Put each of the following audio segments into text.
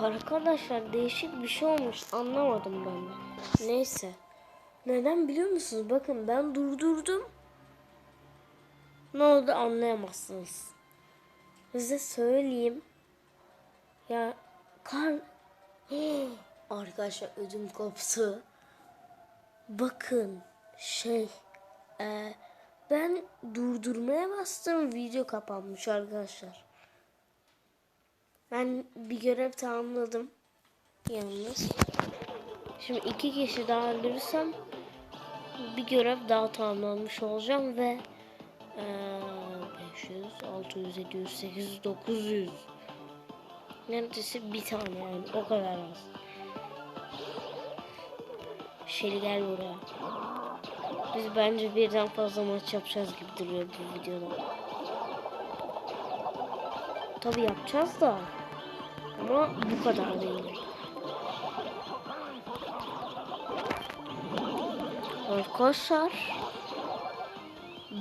Arkadaşlar değişik bir şey olmuş. Anlamadım ben de. Neyse. Neden biliyor musunuz? Bakın ben durdurdum. Ne oldu anlayamazsınız. Size söyleyeyim. Ya kar... Arkadaşlar ödüm koptu. Bakın şey... e, ben durdurmaya bastım video kapanmış arkadaşlar. Ben bir görev tamamladım. Yalnız. Şimdi iki kişi daha öldürürsem bir görev daha tamamlanmış olacağım ve eee 500, 600, 700, 800, 900 neredeyse bir tane yani o kadar az. Şeli gel buraya. Biz bence birden fazla maç yapacağız gibi duruyor bu videoda. Tabi yapacağız da. Ama bu kadar değil. Arkadaşlar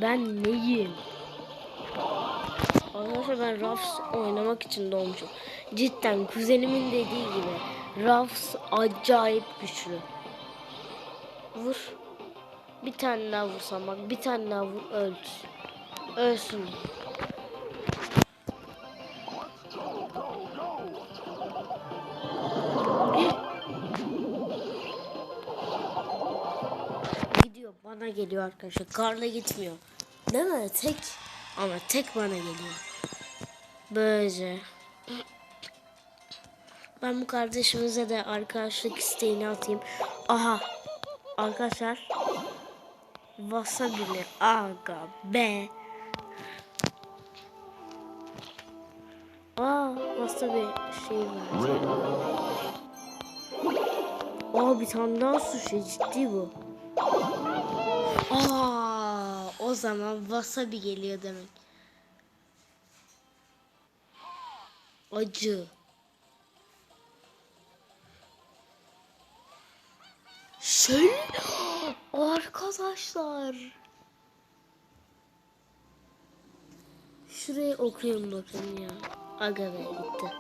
ben neyim? Arkadaşlar ben Rafs oynamak için doğmuşum. Cidden kuzenimin dediği gibi Rafs acayip güçlü. Vur. Bir tane daha vursam bak bir tane daha vur öl. Ölsün. Bana geliyor arkadaşlar. Karla gitmiyor. Değil mi? Tek ama tek bana geliyor. Böylece. Ben bu kardeşimize de arkadaşlık isteğini atayım. Aha. Arkadaşlar. Wasabi'li aga be. Aa wasabi şey var. Aa bir tane daha sushi ciddi bu. Aa o zaman wasabi geliyor demek. Acı. Şey arkadaşlar. Şuraya okuyayım bakın ya. Aga be gitti.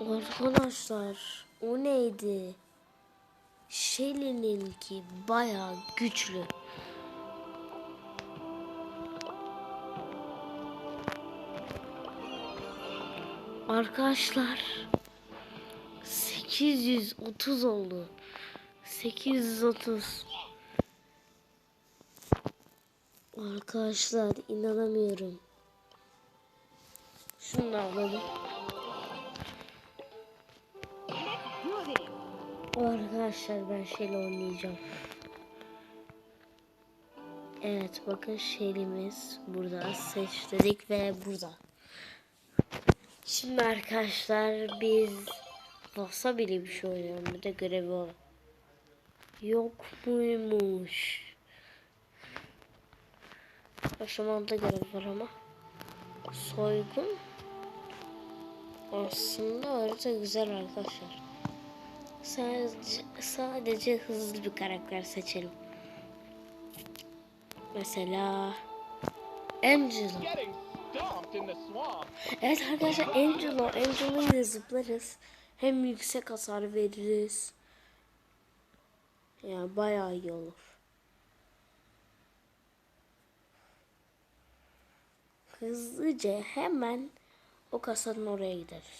Arkadaşlar o neydi? Shelly'ninki bayağı güçlü. Arkadaşlar 830 oldu. 830. Arkadaşlar inanamıyorum. Şunu da alalım. Arkadaşlar ben şeyle oynayacağım. Evet bakın şeyimiz burada seç dedik ve burada. Şimdi arkadaşlar biz Wasabi'li bir şey oynayalım. Bir de görevi var. Yok muymuş? Aşamada görev var ama. Soygun. Aslında harita güzel arkadaşlar. Sadece, sadece hızlı bir karakter seçelim. Mesela swamp. Evet arkadaşlar Angelo, Angelo ile zıplarız. Hem yüksek hasar veririz. Yani bayağı iyi olur. Hızlıca hemen o kasanın oraya gideriz.